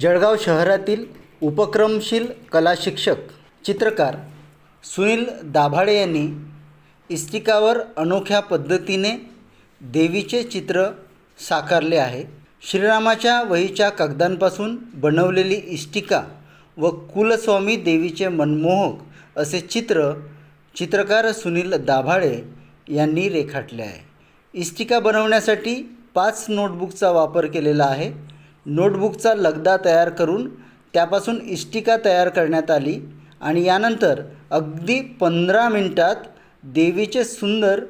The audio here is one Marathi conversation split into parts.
जळगाव शहरातील उपक्रमशील कला शिक्षक चित्रकार सुनील दाभाडे यांनी इस्टिकावर अनोख्या पद्धतीने देवीचे चित्र साकारले आहे. श्रीरामाच्या वहीच्या कागदांपासून बनवलेली इष्टिका व कुलस्वामी देवीचे मनमोहक असे चित्र चित्रकार सुनील दाभाडे यांनी रेखाटले आहे. इष्टिका बनवण्यासाठी पाच नोटबुकचा वापर केलेला आहे. नोटबुकचा लगदा तयार करून त्यापासून इष्टिका तयार करण्यात आली आणि यानंतर अगदी पंधरा मिनटात देवीचे सुंदर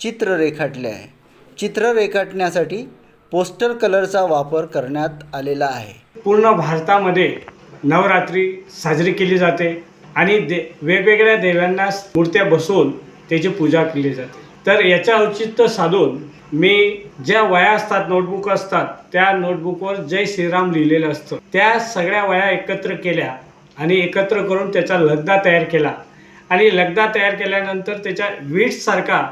चित्र रेखाटले आहे. चित्र रेखाटण्यासाठी पोस्टर कलरचा वापर करण्यात आलेला आहे. पूर्ण भारतामध्ये नवरात्री साजरी केली जाते आणि दे वेगवेगळ्या देवांना मूर्त्या बसवून त्याची पूजा केली जाते. तर याच्या औचित्य साधून मी ज्या वया असतात नोटबुक असतात त्या नोटबुकवर जय श्रीराम लिहिलेलं असतं. त्या सगळ्या वया एकत्र केल्या आणि एकत्र करून त्याचा लगदा तयार केला. आणि लगदा तयार केल्यानंतर त्याच्या वीटसारखा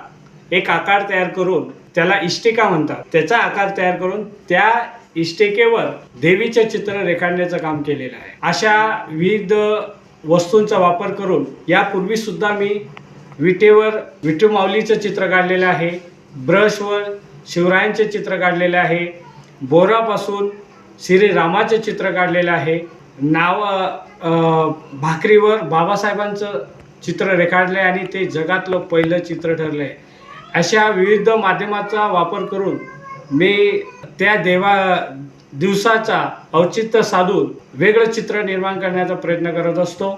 एक आकार तयार करून त्याला इष्टिका म्हणतात. त्याचा आकार तयार करून त्या इष्टिकेवर देवीचे चित्र रेखाटण्याचं काम केलेलं आहे. अशा विविध वस्तूंचा वापर करून यापूर्वीसुद्धा मी विटेवर विटू माऊलीचं चित्र काढलेलं आहे ब्रशवर शिवरायांचे चित्र काढलेले आहे बोरापासून श्रीरामाचे चित्र काढलेलं आहे नाव भाकरीवर बाबासाहेबांचं चित्र रेखाडलं आहे आणि ते जगातलं पहिलं चित्र ठरलं आहे अशा विविध माध्यमाचा वापर करून मी त्या देवा दिवसाचा औचित्य साधून वेगळं चित्र निर्माण करण्याचा प्रयत्न करत असतो.